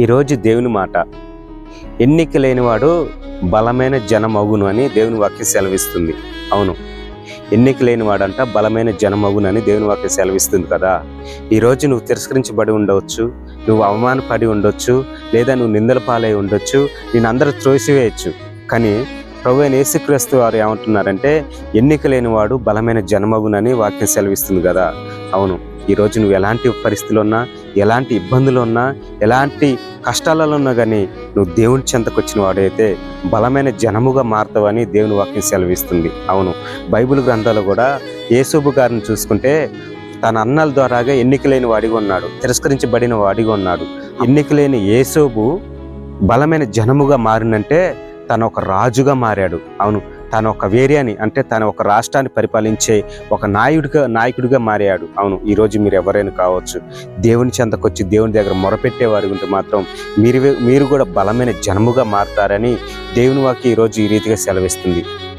ఈరోజు దేవుని మాట. ఎన్నిక లేనివాడు బలమైన జనమగును అని దేవుని వాక్యం సెలవిస్తుంది. అవును. ఎన్నిక లేనివాడంట బలమైన జనమగును అని దేవుని వాక్యం సెలవిస్తుంది కదా. ఈరోజు నువ్వు తిరస్కరించబడి ఉండవచ్చు నువ్వు అవమానపడి ఉండొచ్చు లేదా నువ్వు నిందల పాలై ఉండొచ్చు నేను అందరూ త్రోసివేయచ్చు. కానీ ప్రభు అయిన యేసుక్రీస్తు వారు ఏమంటున్నారంటే ఎన్నిక లేనివాడు బలమైన జనమగునని వాక్యం సెలవిస్తుంది కదా. అవును. ఈరోజు నువ్వు ఎలాంటి పరిస్థితులు ఉన్నా ఎలాంటి ఇబ్బందులు ఉన్నా ఎలాంటి కష్టాలలో ఉన్నా కానీ నువ్వు దేవుని చెంతకు వచ్చిన వాడైతే బలమైన జనముగా మారుతావని దేవుని వాక్యం సెలవిస్తుంది. అవును. బైబిల్ గ్రంథాలు కూడా యేసూబు గారిని చూసుకుంటే తన అన్నల ద్వారాగా ఎన్నికలేని వాడిగా ఉన్నాడు. తిరస్కరించబడిన వాడిగా ఉన్నాడు. ఎన్నికలేని యేసోబు బలమైన జనముగా మారినంటే తను ఒక రాజుగా మారాడు. అవును తను ఒక వేరియాని అంటే తను ఒక రాష్ట్రాన్ని పరిపాలించే ఒక నాయుడిగా నాయకుడిగా మారాడు. అవును ఈరోజు మీరు ఎవరైనా కావచ్చు దేవుని చెంతకొచ్చి దేవుని దగ్గర మొరపెట్టేవారు ఉంటే మాత్రం మీరు మీరు కూడా బలమైన జనముగా మారుతారని దేవుని వాకి ఈరోజు ఈ రీతిగా సెలవిస్తుంది.